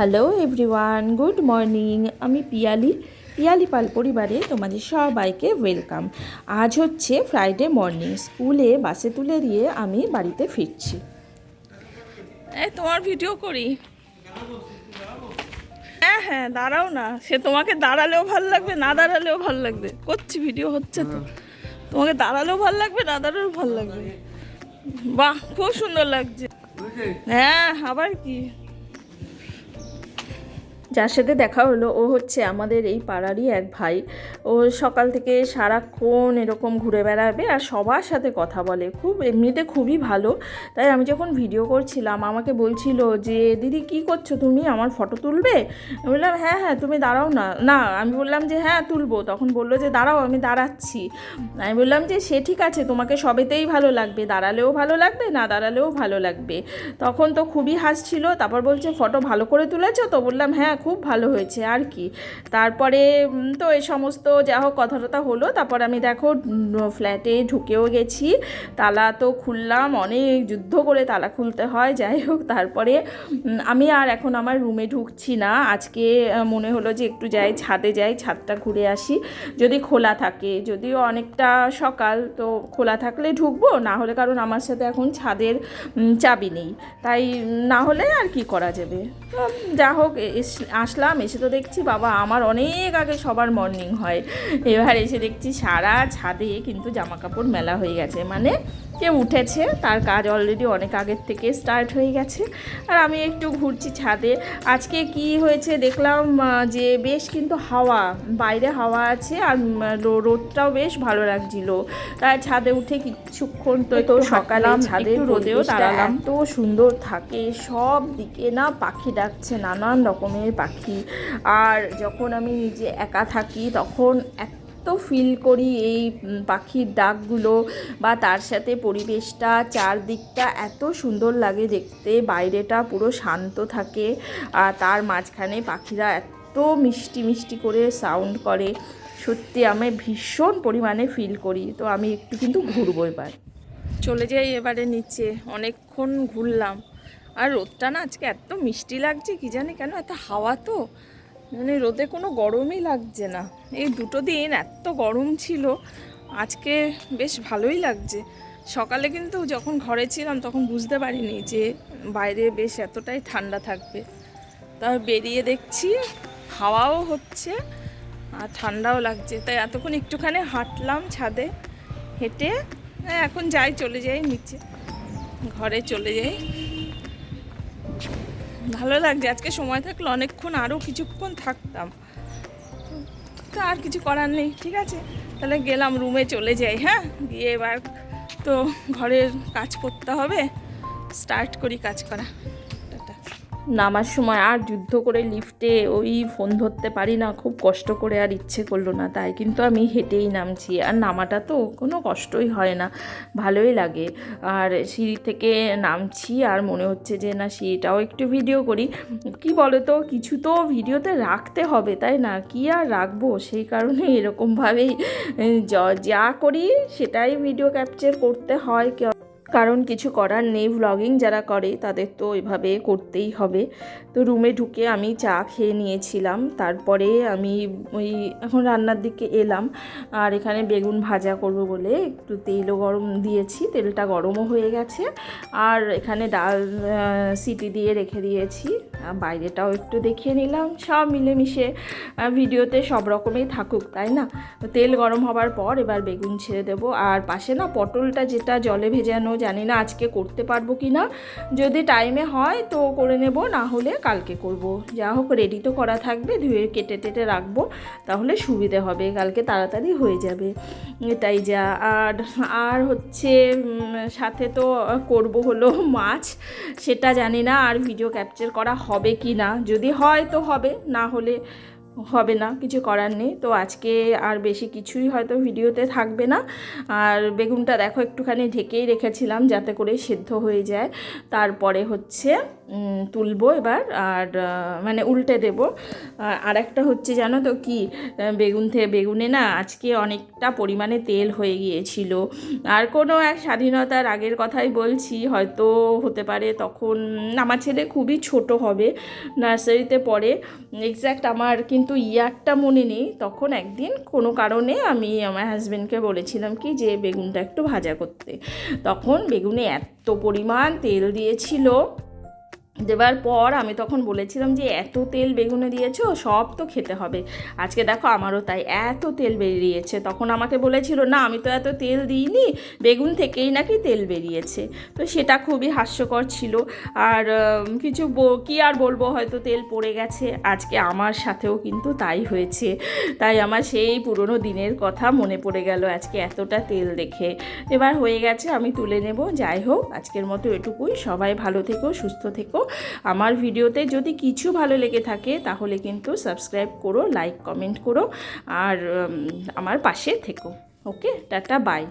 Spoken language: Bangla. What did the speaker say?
হ্যালো এভরিওয়ান গুড মর্নিং আমি পিয়ালি পিয়ালি পাল পরিবারে তোমাদের সবাইকে ওয়েলকাম আজ হচ্ছে ফ্রাইডে মর্নিং স্কুলে বাসে তুলে দিয়ে আমি বাড়িতে ফিরছি। এই তোমার ভিডিও করি? হ্যাঁ হ্যাঁ দাঁড়াও না। সে তোমাকে দাঁড়ালেও ভালো লাগবে না দাঁড়ালেও ভালো লাগবে। করছি ভিডিও হচ্ছে তো। তোমাকে দাঁড়ালেও ভালো লাগবে না দাঁড়ালেও ভালো লাগবে। বাহ খুব সুন্দর লাগছে। হ্যাঁ আবার কি? যার সাথে দেখা হলো, ও হচ্ছে আমাদের এই পাড়ারই এক ভাই। ও সকাল থেকে সারাক্ষণ এরকম ঘুরে বেড়াবে আর সবার সাথে কথা বলে। খুব এমনিতে খুবই ভালো। তাই আমি যখন ভিডিও করছিলাম, আমাকে বলছিল যে, দিদি, কি করছ তুমি? আমার ফটো তুলবে? আমি বললাম হ্যাঁ হ্যাঁ তুমি দাঁড়াও না। না। আমি বললাম যে হ্যাঁ তুলবো। তখন বলল যে, দাঁড়াও, আমি দাঁড়াচ্ছি। আমি বললাম যে, সে ঠিক আছে, তোমাকে সবেতেই ভালো লাগবে। দাঁড়ালেও ভালো লাগবে, না দাঁড়ালেও ভালো লাগবে। তখন তো খুবই হাসছিল। তারপর বলছে ফটো ভালো করে তুলেছো? তো বললাম হ্যাঁ খুব ভালো হয়েছে, আর কি। তারপরে তো এই সমস্ত যা হোক কথা টথা হলো, তারপর আমি দেখো ফ্ল্যাটে ঢুকেও গেছি। তালা তো খুললাম, অনেক যুদ্ধ করে তালা খুলতে হয়, যাই হোক, তারপরে আমি আর এখন আমার রুমে ঢুকছি না। আজকে মনে হলো যে একটু যাই, ছাদে যাই, ছাদটা ঘুরে আসি। যদি খোলা থাকে, যদিও অনেকটা সকাল, তো খোলা থাকলে ঢুকবো, না হলে কারণ আমার সাথে এখন ছাদের চাবি নেই। তাই না হলে আর কি করা যাবে? যা হোক আসলাম এসে তো দেখছি বাবা আমার অনেক আগে সবার মর্নিং হয়। এবার এসে দেখছি সারা ছাদে কিন্তু জামা কাপড় মেলা হয়ে গেছে। মানে কেউ উঠেছে তার কাজ অলরেডি অনেক আগের থেকে স্টার্ট হয়ে গেছে। আর আমি একটু ঘুরছি ছাদে। আজকে কি হয়েছে দেখলাম যে বেশ কিন্তু হাওয়া বাইরে হাওয়া আছে আর রোদটাও বেশ ভালো লাগছিল। তাই ছাদে উঠে কিছুক্ষণ তো তো সকালে ছাদে রোদেও দাঁড়ালাম। এত সুন্দর থাকে সব দিকে না পাখি ডাকছে নানান রকমের পাখি। আর যখন আমি নিজে একা থাকি, তখন এত ফিল করি এই পাখির ডাকগুলো বা তার সাথে পরিবেশটা, চারদিকটা এত সুন্দর লাগে দেখতে। বাইরেটা পুরো শান্ত থাকে আর তার মাঝখানে পাখিরা এত মিষ্টি মিষ্টি করে সাউন্ড করে। সত্যি আমি ভীষণ পরিমাণে ফিল করি। তো আমি একটু কিন্তু ঘুরবো এবার। চলে যাই এবারে নিচে। অনেকক্ষণ ঘুরলাম। আর রোদটা না আজকে এত মিষ্টি লাগছে কি জানি কেন এত হাওয়া তো। মানে রোদে কোনো গরমই লাগছে না। এই দুটো দিন এত গরম ছিল আজকে বেশ ভালোই লাগছে। সকালে কিন্তু যখন ঘরে ছিলাম তখন বুঝতে পারিনি যে বাইরে বেশ এতটাই ঠান্ডা থাকবে। তা বেরিয়ে দেখছি হাওয়াও হচ্ছে আর ঠান্ডাও লাগছে। তাই এতক্ষণ একটুখানি হাঁটলাম ছাদে হেঁটে হ্যাঁ, এখন যাই চলে যাই নিচে। ঘরে চলে যাই। ভালো লাগছে। আজকে সময় থাকলে, অনেকক্ষণ আরও কিছুক্ষণ থাকতাম। তো আর কিছু করার নেই, ঠিক আছে? তাহলে গেলাম রুমে চলে যাই হ্যাঁ? গিয়ে এবার তো ঘরের কাজ করতে হবে। স্টার্ট করি কাজ করা। নামার সময় আর যুদ্ধ করে লিফটে ওই ফোন ধরতে পারি না। খুব কষ্ট করে আর ইচ্ছে করল না তাই। কিন্তু আমি হেঁটেই নামছি। আর নামাটা তো কোনো কষ্টই হয় না। ভালোই লাগে। আর সিঁড়ি থেকে নামছি আর মনে হচ্ছে যে, না সিঁড়িটাও একটু ভিডিও করি। কি বলো তো কিছু তো ভিডিওতে রাখতে হবে, তাই না? কি আর রাখব? সেই কারণে এরকমভাবেই, যা করি সেটাই ভিডিও ক্যাপচার করতে হয়। কে- কারণ কিছু করার নেই ভ্লগিং যারা করে তাদের তো এভাবে করতেই হবে। তো রুমে ঢুকে আমি চা খেয়ে নিয়েছিলাম, তারপরে আমি ওই এখন রান্নার দিকে এলাম। আর এখানে বেগুন ভাজা করব বলে একটু তেলও গরম দিয়েছি, তেলটা গরমও হয়ে গেছে। আর এখানে ডাল সিটি দিয়ে রেখে দিয়েছি। বাইরেটাও একটু দেখিয়ে নিলাম। সব মিলেমিশে ভিডিওতে সব রকমই থাকুক, তাই না? তেল গরম হবার পর এবার বেগুন ছেড়ে দেবো। আর পাশে না পটলটা যেটা জলে ভেজানো, জানি না আজকে করতে পারব কি না। যদি টাইমে হয় তো করে নেব, না হলে কালকে করব। যা হোক রেডি তো করা থাকবে, ধুয়ে কেটে টেটে রাখব, তাহলে সুবিধে হবে। কালকে তাড়াতাড়ি হয়ে যাবে। এটাই যা, আর আর হচ্ছে সাথে তো করব হলো মাছ। সেটা জানি না, আর ভিডিও ক্যাপচার করা হবে কি না? যদি হয় তো হবে না হলে হবে না, কিছু করার নেই। তো আজকে আর বেশি কিছুই হয়তো ভিডিওতে থাকবে না। আর বেগুনটা দেখো একটুখানি ঢেকেই রেখেছিলাম যাতে করে সেদ্ধ হয়ে যায়। তারপরে হচ্ছে তুলবো এবার আর মানে উল্টে দেবো। আর একটা হচ্ছে জানো তো কি বেগুন থেকে বেগুনে না আজকে অনেকটা পরিমাণে তেল হয়ে গিয়েছিল। আর কোনো এক স্বাধীনতার আগের কথাই বলছি, হয়তো হতে পারে তখন, আমার ছেলে খুবই ছোট হবে, নার্সারিতে পড়ে। এক্স্যাক্ট আমার কিন্তু ইয়ারটা মনে নেই, তখন একদিন কোনো কারণে আমি আমার হাজব্যান্ডকে বলেছিলাম কি যে বেগুনটা একটু ভাজা করতে। তখন বেগুনে এত পরিমাণ তেল দিয়েছিল দেবার পর আমি তখন বলেছিলাম যে, এত তেল বেগুনে দিয়েছ, সব তো খেতে হবে। আজকে দেখো আমারও তাই, এত তেল বেরিয়েছে। তখন আমাকে বলেছিল, না, আমি তো এত তেল দিইনি, বেগুন থেকেই নাকি তেল বেরিয়েছে। তো সেটা খুবই হাস্যকর ছিল। আর কিছু কি আর বলব, হয়তো তেল পড়ে গেছে। আজকে আমার সাথেও কিন্তু তাই হয়েছে। তাই আমার সেই পুরনো দিনের কথা মনে পড়ে গেল আজকে এতটা তেল দেখে। এবার হয়ে গেছে, আমি তুলে নেব। যাই হোক, আজকের মতো এটুকুই। সবাই ভালো থেকো, সুস্থ থেকো। আমার ভিডিওতে যদি কিছু ভালো লেগে থাকে, তাহলে কিন্তু সাবস্ক্রাইব করো লাইক কমেন্ট করো, আর আমার পাশে থেকো। ওকে টাটা বাই